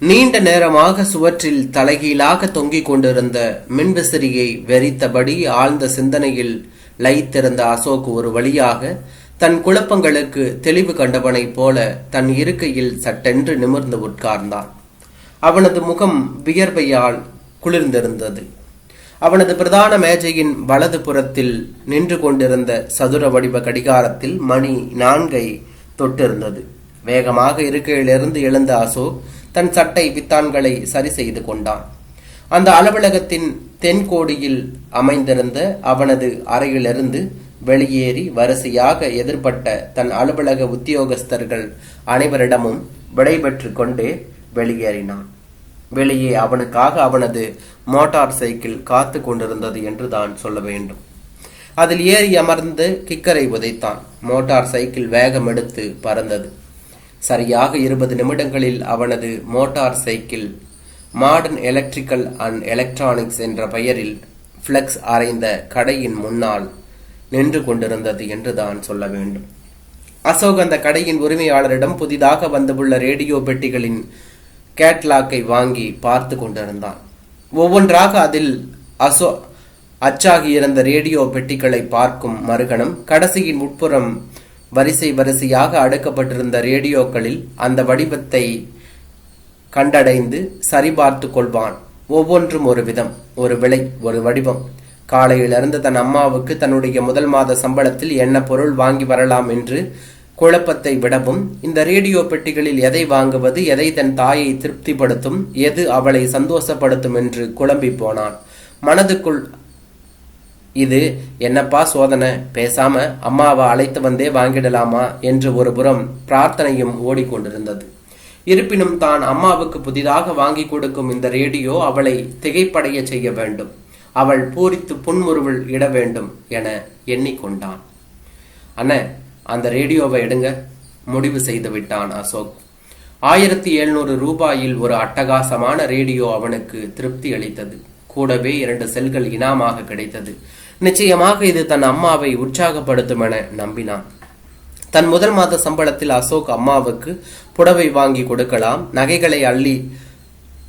நீண்ட நேரமாக சுவற்றில் தலைகீழாக தொங்கிக் கொண்டிருந்த மின்விசிறியை வெறித்தபடி ஆழ்ந்த சிந்தனையில் லயித்திருந்த அசோக் ஒரு வழியாக தன் குழப்பங்களுக்கு தெளிவு கண்டவனைப் போல தன் இருக்கையில் சட்டென்று நிமிர்ந்து உட்கார்ந்தான். அவனது முகம் வியர்வையால் குளிர்ந்திருந்தது. அவனது பிரதான மேஜையின் வலது புறத்தில் நின்று கொண்டிருந்த சதுர வடிவ கடிகாரத்தில் மணி நான்கை தொட்டிருந்தது. வேகமாக இருக்கையிலிருந்து எழுந்த அசோக் தன் சட்டை பித்தான்களை சரி செய்து கொண்டான். அந்த அலுவலகத்தின் தென்கோடியில் அமைந்திருந்த அவனது அறையிலிருந்து வெளியேறி வரிசையாக எதிர்பட்ட தன் அலுவலக உத்தியோகஸ்தர்கள் அனைவரிடமும் விடைபெற்று கொண்டே வெளியேறினான். வெளியே அவனுக்காக அவனது மோட்டார் சைக்கிள் காத்து கொண்டிருந்தது என்று தான் சொல்ல வேண்டும். அதில் ஏறி அமர்ந்து கிக்கரை உதைத்தான். மோட்டார் சைக்கிள் வேகம் எடுத்து பறந்தது. சரியாக இருபது நிமிடங்களில் அவனது motorcycle modern electrical and electronics என்ற பெயரில் ஃப்ளெக்ஸ் அறைந்த கடையின் முன்னால் நின்று கொண்டிருந்தது என்று தான் சொல்ல வேண்டும். அசோக் அந்த கடையின் உரிமையாளரிடம் புதிதாக வந்துள்ள ரேடியோ பெட்டிகளின் கேட்லாக்கை வாங்கி பார்த்து கொண்டிருந்தான். ஒவ்வொன்றாக அதில் அசோ அச்சாகி இருந்த ரேடியோ பெட்டிகளை பார்க்கும் மறுகணம் கடைசியின் உட்புறம் வரிசை வரிசையாக அடுக்கப்பட்டிருந்த ரேடியோக்களில் அந்த வடிவத்தை கண்டடைந்து சரிபார்த்து கொள்வான். ஒவ்வொன்றும் ஒரு விதம் ஒரு விலை ஒரு வடிவம். காலையிலிருந்து தன் அம்மாவுக்கு தன்னுடைய முதல் மாத சம்பளத்தில் என்ன பொருள் வாங்கி வரலாம் என்று குழப்பத்தை விடவும் இந்த ரேடியோ பெட்டிகளில் எதை வாங்குவது எதை தன் தாயை திருப்திப்படுத்தும் எது அவளை சந்தோஷப்படுத்தும் என்று குழம்பி போனான். மனதுக்குள் இது என்னப்பா சோதனை? பேசாம அம்மாவை அழைத்து வந்தே வாங்கிடலாமா? என்று ஒரு புறம் பிரார்த்தனையும் ஓடிக்கொண்டிருந்தது. இருப்பினும் தான் அம்மாவுக்கு புதிதாக வாங்கி கொடுக்கும் இந்த ரேடியோ அவளை திகைப்படைய செய்ய வேண்டும். அவள் பூரித்து புன்முறுவல் இட வேண்டும் என எண்ணிக்கொண்டான். அண்ணே அந்த ரேடியோவை எடுங்க. முடிவு செய்து விட்டான் அசோக். ஆயிரத்தி எழுநூறு ரூபாயில் ஒரு அட்டகாசமான ரேடியோ அவனுக்கு திருப்தி அளித்தது. கூடவே இரண்டு செல்கள் இனாமாக கிடைத்தது. நிச்சயமாக இது தன் அம்மாவை உற்சாகப்படுத்தும் என நம்பினான். தன் முதல் மாத சம்பளத்தில் அசோக் அம்மாவுக்கு புடவை வாங்கி கொடுக்கலாம் நகைகளை அள்ளி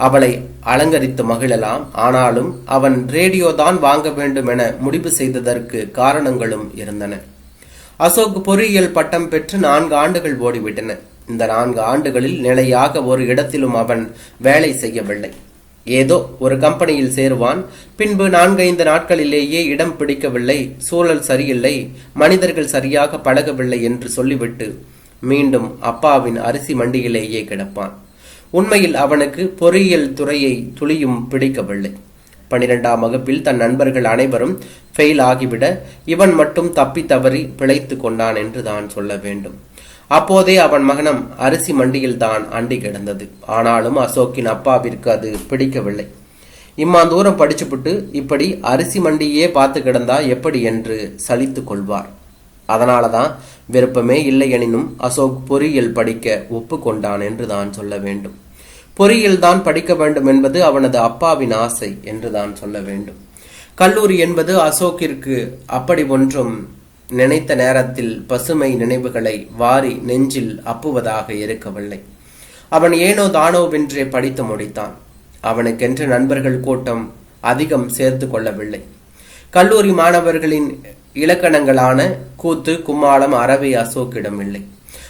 அவளை அலங்கரித்து மகிழலாம் ஆனாலும் அவன் ரேடியோ தான் வாங்க வேண்டும் என முடிவு செய்ததற்கு காரணங்களும் இருந்தன. அசோக் பொறியியல் பட்டம் பெற்று நான்கு ஆண்டுகள் ஓடிவிட்டன. இந்த நான்கு ஆண்டுகளில் நிலையாக ஒரு இடத்திலும் அவன் வேலை செய்யவில்லை. ஏதோ ஒரு கம்பெனியில் சேருவான். பின்பு நான்கைந்து நாட்களிலேயே இடம் பிடிக்கவில்லை சூழல் சரியில்லை மனிதர்கள் சரியாக பழகவில்லை என்று சொல்லிவிட்டு மீண்டும் அப்பாவின் அரிசி மண்டியிலேயே கிடப்பான். உண்மையில் அவனுக்கு பொறியியல் துறையை துளியும் பிடிக்கவில்லை. பனிரெண்டாம் வகுப்பில் தன் நண்பர்கள் அனைவரும் ஃபெயில் ஆகிவிட இவன் மட்டும் தப்பி தவறி பிழைத்து கொண்டான் என்று தான் சொல்ல வேண்டும். அப்போதே அவன் மகனம் அரிசி மண்டியில் தான் அண்டி கிடந்தது. ஆனாலும் அசோக்கின் அப்பாவிற்கு அது பிடிக்கவில்லை. இம்மா தூரம் படிச்சுப்புட்டு இப்படி அரிசி மண்டியே பார்த்து கிடந்தா எப்படி என்று சலித்து கொள்வார். அதனாலதான் விருப்பமே இல்லை எனினும் அசோக் பொறியியல் படிக்க ஒப்புக்கொண்டான் என்று தான் சொல்ல வேண்டும். பொறியியல் தான் படிக்க வேண்டும் என்பது அவனது அப்பாவின் ஆசை என்று தான் சொல்ல வேண்டும். கல்லூரி என்பது அசோக்கிற்கு அப்படி ஒன்றும் நினைத்த நேரத்தில் பசுமை நினைவுகளை வாரி நெஞ்சில் அப்புவதாக இருக்கவில்லை. அவன் ஏனோ தானோவென்றே படித்து முடித்தான். அவனுக்கென்று நண்பர்கள் கூட்டம் அதிகம் சேர்த்து கொள்ளவில்லை. கல்லூரி மாணவர்களின் இலக்கணங்களான கூத்து கும்மாளம் அறவை அசோக்கிடம் இல்லை.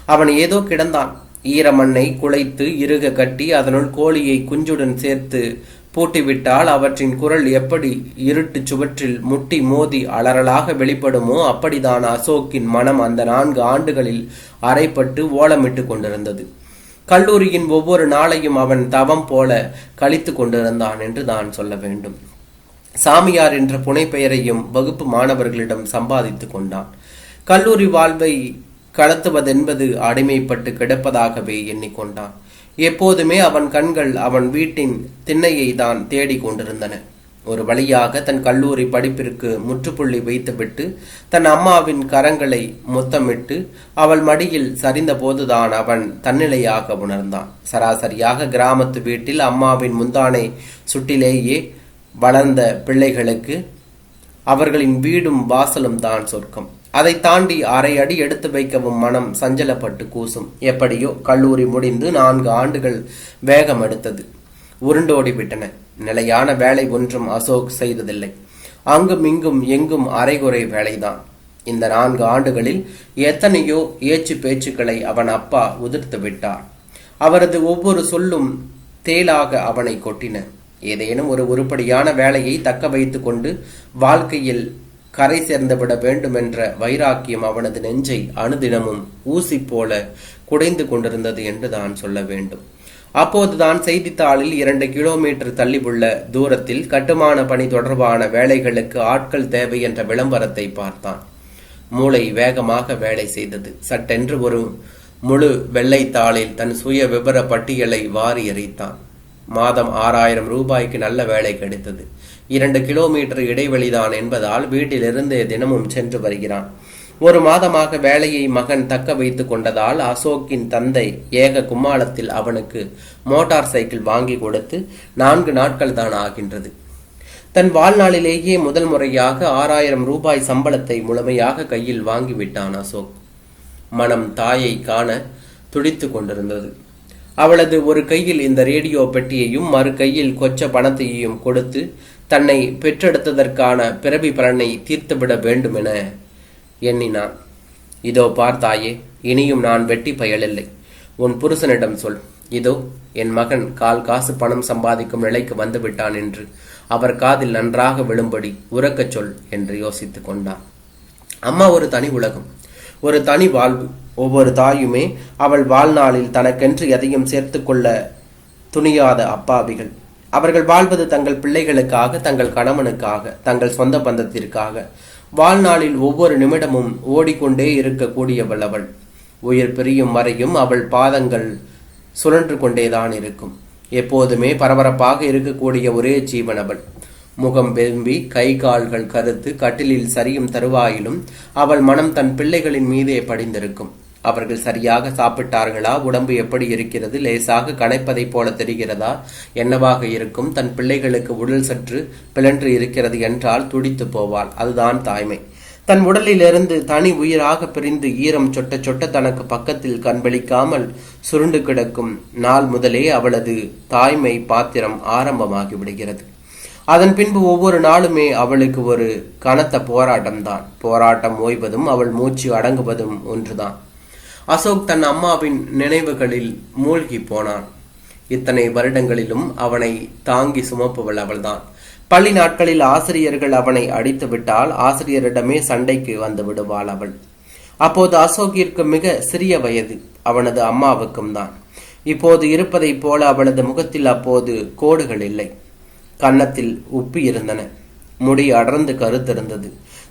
அவன் ஏதோ கிடந்தான். ஈரமண்ணை குலைத்து இறுக கட்டி அதனுள் கோழியை குஞ்சுடன் சேர்த்து பூட்டிவிட்டால் அவற்றின் குரல் எப்படி இருட்டு சுவற்றில் முட்டி மோதி அலறலாக வெளிப்படுமோ அப்படிதான் அசோக்கின் மனம் அந்த நான்கு ஆண்டுகளில் அறைப்பட்டு ஓலமிட்டு கொண்டிருந்தது. கல்லூரியின் ஒவ்வொரு நாளையும் அவன் தவம் போல கழித்து கொண்டிருந்தான் என்று தான் சொல்ல வேண்டும். சாமியார் என்ற புனைப்பெயரையும் வகுப்பு மாணவர்களிடம் சம்பாதித்து கொண்டான். கல்லூரி வாழ்வை கடத்துவதென்பது அடிமைப்பட்டு கிடப்பதாகவே எண்ணிக்கொண்டான் எப்போதுமே அவன் கண்கள் அவன் வீட்டின் திண்ணையை தான் தேடிக் கொண்டிருந்தன. ஒரு வழியாக தன் கல்லூரி படிப்பிற்கு முற்றுப்புள்ளி வைத்துவிட்டு தன் அம்மாவின் கரங்களை முத்தமிட்டு அவள் மடியில் சரிந்த போதுதான் அவன் தன்னிலையாக உணர்ந்தான். சராசரியாக கிராமத்து வீட்டில் அம்மாவின் முந்தானை சுட்டிலேயே வளர்ந்த பிள்ளைகளுக்கு அவர்களின் வீடும் வாசலும் தான் சொர்க்கம். அதை தாண்டி அரை அடி எடுத்து வைக்கவும் மனம் சஞ்சலப்பட்டு கூசும். எப்படியோ கல்லூரி முடிந்து நான்கு ஆண்டுகள் வேகம் எடுத்தது. உருண்டோடி விட்டன. நிலையான வேலை ஒன்றும் அசோக் செய்ததில்லை. அங்கும் இங்கும் எங்கும் அரைகுறை வேலைதான். இந்த நான்கு ஆண்டுகளில் எத்தனையோ ஏச்சு பேச்சுக்களை அவன் அப்பா உதிர்த்து விட்டார். அவரது ஒவ்வொரு சொல்லும் தேலாக அவனை கொட்டின. ஏதேனும் ஒரு உருப்படியான வேலையை தக்க வைத்துக் கொண்டு வாழ்க்கையில் கரை சேர்ந்துவிட வேண்டுமென்ற வேண்டும் என்ற வைராக்கியம் அவனது நெஞ்சை அணுதினமும் ஊசி போல குடைந்து கொண்டிருந்தது என்று தான் சொல்ல வேண்டும். அப்போதுதான் செய்தித்தாளில் இரண்டு கிலோமீட்டர் தள்ளி உள்ள தூரத்தில் கட்டுமான பணி தொடர்பான வேலைகளுக்கு ஆட்கள் தேவை என்ற விளம்பரத்தை பார்த்தான். மூளை வேகமாக வேலை செய்தது. சட்டென்று ஒரு முழு வெள்ளைத்தாளில் தன் சுய விவர பட்டியலை வாரி எறித்தான். மாதம் ஆறாயிரம் ரூபாய்க்கு நல்ல வேலை கிடைத்தது. இரண்டு கிலோமீட்டர் இடைவெளிதான் என்பதால் வீட்டிலிருந்து தினமும் சென்று வருகிறான். ஒரு மாதமாக வேலையை மகன் தக்க வைத்துக் கொண்டதால் அசோக்கின் தந்தை ஏக கும்மாளத்தில் அவனுக்கு மோட்டார் சைக்கிள் வாங்கி கொடுத்து நான்கு நாட்கள் தான் ஆகின்றது. தன் வாழ்நாளிலேயே முதல் முறையாக ஆறாயிரம் ரூபாய் சம்பளத்தை முழுமையாக கையில் வாங்கிவிட்டான் அசோக். மனம் தாயை காண துடித்து கொண்டிருந்தது. அவளது ஒரு கையில் இந்த ரேடியோ பெட்டியையும் மறு கையில் கொச்ச பணத்தையும் கொடுத்து தன்னை பெற்றெடுத்ததற்கான பிறவி பலனை தீர்த்துவிட வேண்டும் என எண்ணினான். இதோ பார்த்தாயே இனியும் நான் வெட்டி பயலில்லை. உன் புருஷனிடம் சொல். இதோ என் மகன் கால் காசு பணம் சம்பாதிக்கும் நிலைக்கு வந்துவிட்டான் என்று. அவர் காதில் நன்றாக விழும்படி உறக்கச் சொல் என்று யோசித்து கொண்டான். அம்மா ஒரு தனி உலகம் ஒரு தனி வாழ்வு. ஒவ்வொரு தாயுமே அவள் வாழ்நாளில் தனக்கென்று எதையும் சேர்த்து கொள்ள துணியாத அப்பாவிகள். அவர்கள் வாழ்வது தங்கள் பிள்ளைகளுக்காக தங்கள் கணவனுக்காக தங்கள் சொந்த பந்தத்திற்காக. வாழ்நாளில் ஒவ்வொரு நிமிடமும் ஓடிக்கொண்டே இருக்கக்கூடியவள் அவள் உயிர் பிரியும் வரையும் அவள் பாதங்கள் சுழன்று கொண்டேதான் இருக்கும். எப்போதுமே பரபரப்பாக இருக்கக்கூடிய ஒரே ஜீவன் அவள். முகம் வெம்பி கை கால்கள் கருத்து கட்டிலில் சரியும் தருவாயிலும் அவள் மனம் தன் பிள்ளைகளின் மீதே படிந்திருக்கும். அவர்கள் சரியாக சாப்பிட்டார்களா? உடம்பு எப்படி இருக்கிறது? லேசாக கனைப்பதைப் போல தெரிகிறதா? என்னவாக இருக்கும்? தன் பிள்ளைகளுக்கு உடல் சற்று பிளன்று இருக்கிறது என்றால் துடித்து போவாள். அதுதான் தாய்மை. தன் உடலிலிருந்து தனி உயிராக பிரிந்து ஈரம் சொட்ட சொட்ட தனக்கு பக்கத்தில் கண்பளிக்காமல் சுருண்டு கிடக்கும் நாள் முதலே அவளது தாய்மை பாத்திரம் ஆரம்பமாகி விடுகிறது. அதன் பின்பு ஒவ்வொரு நாளுமே அவளுக்கு ஒரு கனத்த போராட்டம்தான். போராட்டம் ஓய்வதும் அவள் மூச்சு அடங்குவதும் ஒன்றுதான். அசோக் தன் அம்மாவின் நினைவுகளில் மூழ்கி போனான். இத்தனை வருடங்களிலும் அவனை தாங்கி சுமப்பவள் அவள்தான். பள்ளி நாட்களில் ஆசிரியர்கள் அவனை அடித்து விட்டால் ஆசிரியரிடமே சண்டைக்கு வந்து விடுவாள் அவள். அப்போது அசோக்கிற்கு மிக சிறிய வயது அவனது அம்மாவுக்கும் தான். இப்போது இருப்பதைப் போல அவளது முகத்தில் அப்போது கோடுகள் இல்லை. கன்னத்தில் உப்பி இருந்தன. முடி அடர்ந்து கருத்திருந்தது.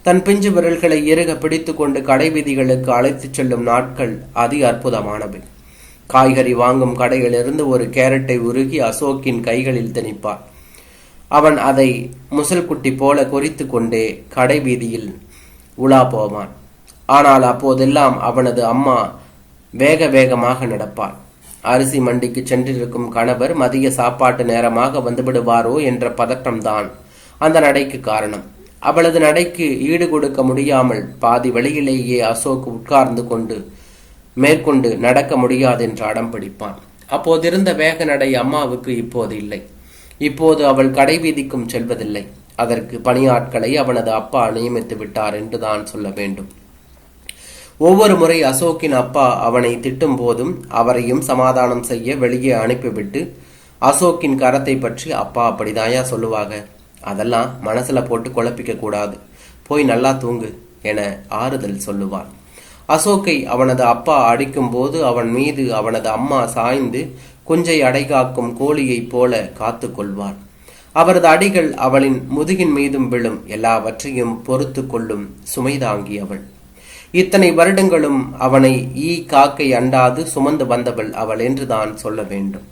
தன் பிஞ்சு விரல்களை இறுக பிடித்துக்கொண்டு கடை வீதிகளுக்கு அழைத்துச் செல்லும் நாட்கள் அதி அற்புதமானவை. காய்கறி வாங்கும் கடையிலிருந்து ஒரு கேரட்டை உருகி அசோக்கின் கைகளில் திணிப்பார். அவன் அதை முசல்குட்டி போல குறித்து கொண்டே கடை வீதியில் உலா போவான். ஆனால் அப்போதெல்லாம் அவனது அம்மா வேக வேகமாக நடப்பாள். அரிசி மண்டிக்கு சென்றிருக்கும் கணவர் மதிய சாப்பாட்டு நேரமாக வந்துவிடுவாரோ? என்ற பதற்றம்தான் அந்த நடைக்கு காரணம். அவளது நடைக்கு ஈடு கொடுக்க முடியாமல் பாதி வழியிலேயே அசோக் உட்கார்ந்து கொண்டு மேற்கொண்டு நடக்க முடியாது என்று அடம் பிடிப்பான். அப்போதிருந்த வேக நடை அம்மாவுக்கு இப்போது இல்லை. இப்போது அவள் கடைவீதிக்கும் செல்வதில்லை. அதற்கு பணியாட்களை அவனது அப்பா நியமித்து விட்டார் என்றுதான் சொல்ல வேண்டும். ஒவ்வொரு முறை அசோக்கின் அப்பா அவனை திட்டும் போதும் அவரையும் சமாதானம் செய்ய வெளியே அனுப்பிவிட்டு அசோக்கின் கரத்தை பற்றி அப்பா அப்படிதாயா சொல்லுவாங்க? அதெல்லாம் மனசுல போட்டு குழப்பிக்க கூடாது. போய் நல்லா தூங்கு என ஆறுதல் சொல்லுவான் அசோக்கை அவனது அப்பா அடிக்கும் போது அவன் மீது அவனது அம்மா சாய்ந்து குஞ்சை அடைகாக்கும் கோழியைப் போல காத்து கொள்வார் அவரது அடிகள் அவளின் முதுகின் மீதும் விழும். எல்லாவற்றையும் பொறுத்து கொள்ளும் சுமை தாங்கியவள் இத்தனை வருடங்களும் அவனை ஈ காக்கை அண்டாது சுமந்து வந்தவள் அவள் என்றுதான் சொல்ல வேண்டும்.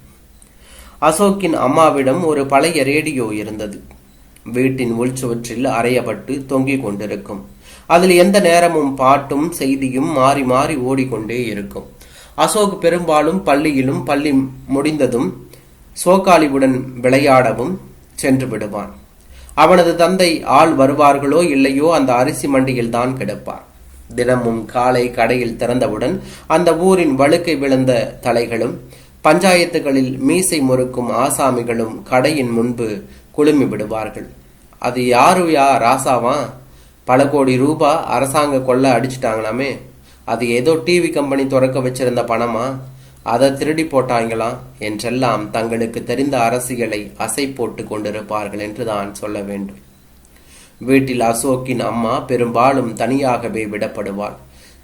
அசோக்கின் அம்மாவிடம் ஒரு பழைய ரேடியோ இருந்தது. வீட்டின் உள்சுவற்றில் அறையப்பட்டு தொங்கிக் கொண்டிருக்கும். அதில் எந்த நேரமும் பாட்டும் செய்தியும் மாறி மாறி ஓடிக்கொண்டே இருக்கும். அசோக் பெரும்பாலும் பள்ளியிலும் பள்ளி முடிந்ததும் சோகாலிவுடன் விளையாடவும் சென்று விடுவான். அவனது தந்தை ஆள் வருவார்களோ இல்லையோ அந்த அரிசி மண்டியில் தான் கிடப்பார். தினமும் காலை கடையில் திறந்தவுடன் அந்த ஊரின் வழுக்கை விழுந்த தலைகளும் பஞ்சாயத்துகளில் மீசை முறுக்கும் ஆசாமிகளும் கடையின் முன்பு குழுமி விடுவார்கள் அது யாரு யா ராசாவா? பல கோடி ரூபா அரசாங்க கொள்ள அடிச்சிட்டாங்களாமே. அது ஏதோ டிவி கம்பெனி திறக்க வச்சிருந்த பணமா? அதை திருடி போட்டாங்களாம் என்றெல்லாம் தங்களுக்கு தெரிந்த அரசியலை அசை போட்டு கொண்டிருப்பார்கள் என்று தான் சொல்ல வேண்டும். வீட்டில் அசோக்கின் அம்மா பெரும்பாலும் தனியாகவே விடப்படுவாள்.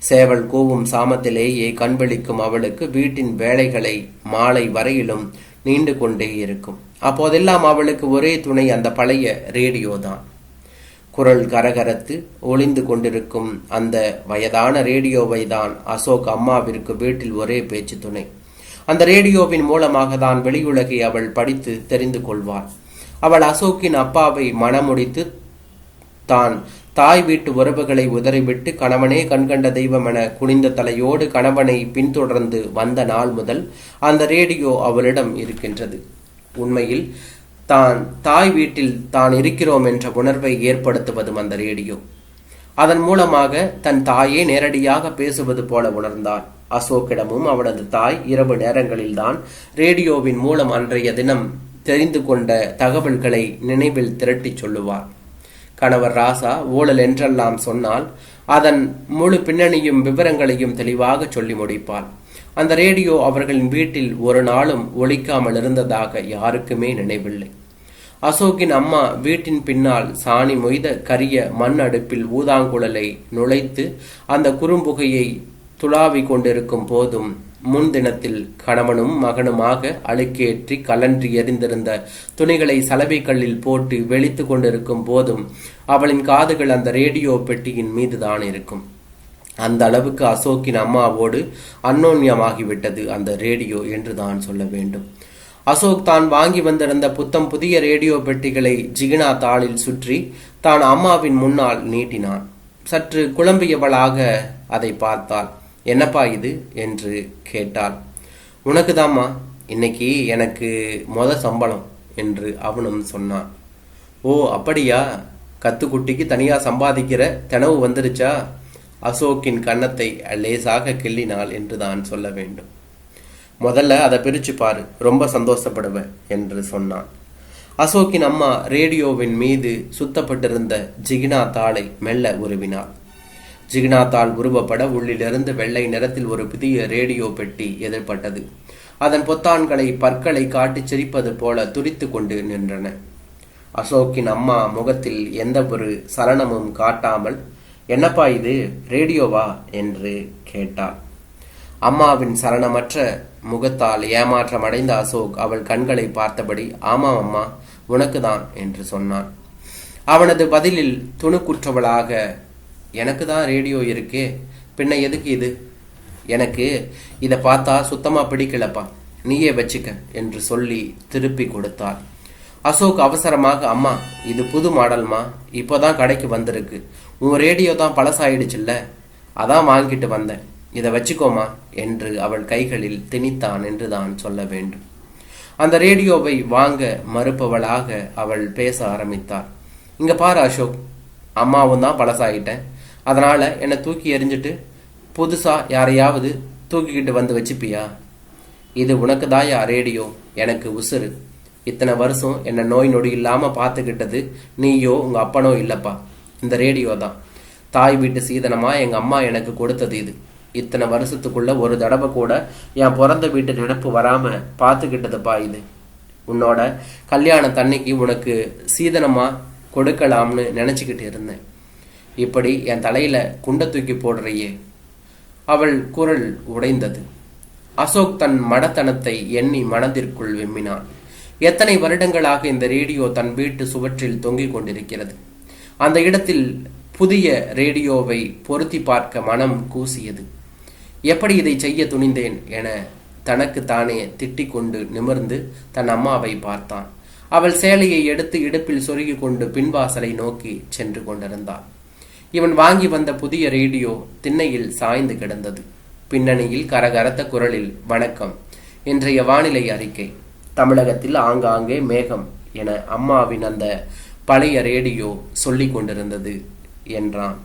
சேவல் கூவும் சாமத்திலேயே கண்விழிக்கும் அவளுக்கு வீட்டின் வேலைகளை மாலை வரையிலும் நீண்டு கொண்டே இருக்கும். அப்போதெல்லாம் அவளுக்கு ஒரே துணை அந்த பழைய ரேடியோ தான். குரல் கரகரத்து ஒளிந்து கொண்டிருக்கும் அந்த வயதான ரேடியோவை தான் அசோக் அம்மாவிற்கு வீட்டில் ஒரே பேச்சு துணை. அந்த ரேடியோவின் மூலமாக தான் வெளியுலகை அவள் படித்து தெரிந்து கொள்வாள். அவள் அசோக்கின் அப்பாவை மணமுடித்து தான் தாய் வீட்டு உறவுகளை உதறிவிட்டு கணவனே கண்கண்ட தெய்வம் என குனிந்த தலையோடு கணவனை பின்தொடர்ந்து வந்த நாள் முதல் அந்த ரேடியோ அவளிடம் இருக்கின்றது. உண்மையில் தான் தாய் வீட்டில் தான் இருக்கிறோம் என்ற உணர்வை ஏற்படுத்துவதும் அந்த ரேடியோ. அதன் மூலமாக தன் தாயே நேரடியாக பேசுவது போல உணர்ந்தார். அசோக்கிடமும் அவனது தாய் இரவு நேரங்களில்தான் ரேடியோவின் மூலம் அன்றைய தினம் தெரிந்து கொண்ட தகவல்களை நினைவில் திரட்டிச் சொல்லுவார். கணவர் ராசா ஊழல் என்றெல்லாம் சொன்னால் அதன் முழு பின்னணியும் விவரங்களையும் தெளிவாக சொல்லி முடிப்பாள் அந்த ரேடியோ அவர்களின் வீட்டில் ஒரு நாளும் ஒழிக்காமல் இருந்ததாக யாருக்குமே நினைவில்லை. அசோக்கின் அம்மா வீட்டின் பின்னால் சாணி மொய்த கரிய மண் அடுப்பில் ஊதாங்குழலை நுழைத்து அந்த குறும்புகையை துளாவி கொண்டிருக்கும் போதும் முன்தினத்தில் கணவனும் மகனுமாக அழுக்கேற்றி கலன்றி எரிந்திருந்த துணிகளை சலவைக்கல்லில் போட்டு வெளித்து கொண்டிருக்கும் போதும் அவளின் காதுகள் அந்த ரேடியோ பெட்டியின் மீதுதான் இருக்கும். அந்த அளவுக்கு அசோக்கின் அம்மாவோடு அன்னோன்யமாகிவிட்டது அந்த ரேடியோ என்று தான் சொல்ல வேண்டும். அசோக் தான் வாங்கி வந்திருந்த புத்தம் புதிய ரேடியோ பெட்டிகளை ஜிகினா தாளில் சுற்றி தான் அம்மாவின் முன்னால் நீட்டினான். சற்று குழம்பியவளாக அதை பார்த்தாள். என்னப்பா இது? என்று கேட்டாள். உனக்கு தாம்மா இன்னைக்கு எனக்கு மொத சம்பளம் என்று அவனும் சொன்னான். ஓ அப்படியா? கத்துக்குட்டிக்கு தனியாக சம்பாதிக்கிற தெனவு வந்துருச்சா? அசோக்கின் கன்னத்தை லேசாக கிள்ளினாள் என்று தான் சொல்ல வேண்டும். முதல்ல அதை பிரித்து பாரு ரொம்ப சந்தோஷப்படுவேன் என்று சொன்னான். அசோக்கின் அம்மா ரேடியோவின் மீது சுத்தப்பட்டிருந்த ஜிகினா தாளை மெல்ல உருவினாள். ஜிக்னாத்தால் உருவப்பட உள்ளிலிருந்து வெள்ளை நிறத்தில் ஒரு புதிய ரேடியோ பெட்டி எதிர்பட்டது. அதன் பொத்தான்களை பற்களை காட்டி சிரிப்பது போல துரித்து கொண்டு நின்றன. அசோக்கின் அம்மா முகத்தில் எந்த ஒரு சலனமும் காட்டாமல் என்னப்பா இது ரேடியோவா? என்று கேட்டாள் அம்மாவின் சலனமற்ற முகத்தால் ஏமாற்றம் அடைந்த அசோக் அவள் கண்களை பார்த்தபடி ஆமாம் அம்மா உனக்கு தான் என்று சொன்னான். அவனது பதிலில் துணுக்குற்றவளாக எனக்கு தான் ரேடியோ இருக்கே. பின்ன எதுக்கு இது? எனக்கு இதை பார்த்தா சுத்தமாக பிடிக்கலப்பா. நீயே வச்சுக்க என்று சொல்லி திருப்பி கொடுத்தாள். அசோக் அவசரமாக அம்மா இது புது மாடல்மா? இப்போதான் கடைக்கு வந்திருக்கு. உன் ரேடியோ தான் பழசாயிடுச்சுல்ல? அதான் வாங்கிட்டு வந்தேன். இதை வச்சுக்கோமா? என்று அவள் கைகளில் திணித்தான் என்று தான் சொல்ல வேண்டும். அந்த ரேடியோவை வாங்க மறுப்பவளாக அவள் பேச ஆரம்பித்தாள். இங்கே பாரு அசோக் அம்மாவும் தான் பழசாயிட்டேன். அதனால் என்னை தூக்கி எறிஞ்சிட்டு புதுசாக யாரையாவது தூக்கிக்கிட்டு வந்து வச்சுப்பியா? இது உனக்கு தாயா ரேடியோ? எனக்கு உசுறு. இத்தனை வருஷம் என்னை நோய் நொடி இல்லாமல் பார்த்துக்கிட்டது நீயோ உங்கள் அப்பனோ இல்லைப்பா. இந்த ரேடியோ தான். தாய் வீட்டு சீதனமாக எங்கள் அம்மா எனக்கு கொடுத்தது இது. இத்தனை வருஷத்துக்குள்ள ஒரு தடவை கூட என் பிறந்த வீட்டு நினப்பு வராமல் பார்த்துக்கிட்டதுப்பா இது. உன்னோட கல்யாண தண்ணிக்கு உனக்கு சீதனமாக கொடுக்கலாம்னு நினச்சிக்கிட்டு இருந்தேன். இப்படி என் தலையில குண்டை தூக்கி போடுறையே. அவள் குரல் உடைந்தது. அசோக் தன் மடத்தனத்தை எண்ணி மனதிற்குள் விம்மினான். எத்தனை வருடங்களாக இந்த ரேடியோ தன் வீட்டு சுவற்றில் தொங்கிக் கொண்டிருக்கிறது. அந்த இடத்தில் புதிய ரேடியோவை பொருத்தி பார்க்க மனம் கூசியது. எப்படி இதை செய்ய துணிந்தேன் என தனக்கு தானே திட்டிக் கொண்டு நிமிர்ந்து தன் அம்மாவை பார்த்தான். அவள் சேலையை எடுத்து இடுப்பில் சொருகி கொண்டு பின்வாசலை நோக்கி சென்று கொண்டிருந்தாள். இவன் வாங்கி வந்த புதிய ரேடியோ திண்ணையில் சாய்ந்து கிடந்தது. பின்னணியில் கரகரத்த குரலில் வணக்கம் இன்றைய வானிலை அறிக்கை. தமிழகத்தில் ஆங்காங்கே மேகம் என அம்மாவின் அந்த பழைய ரேடியோ சொல்லிக் கொண்டிருந்தது என்றான்.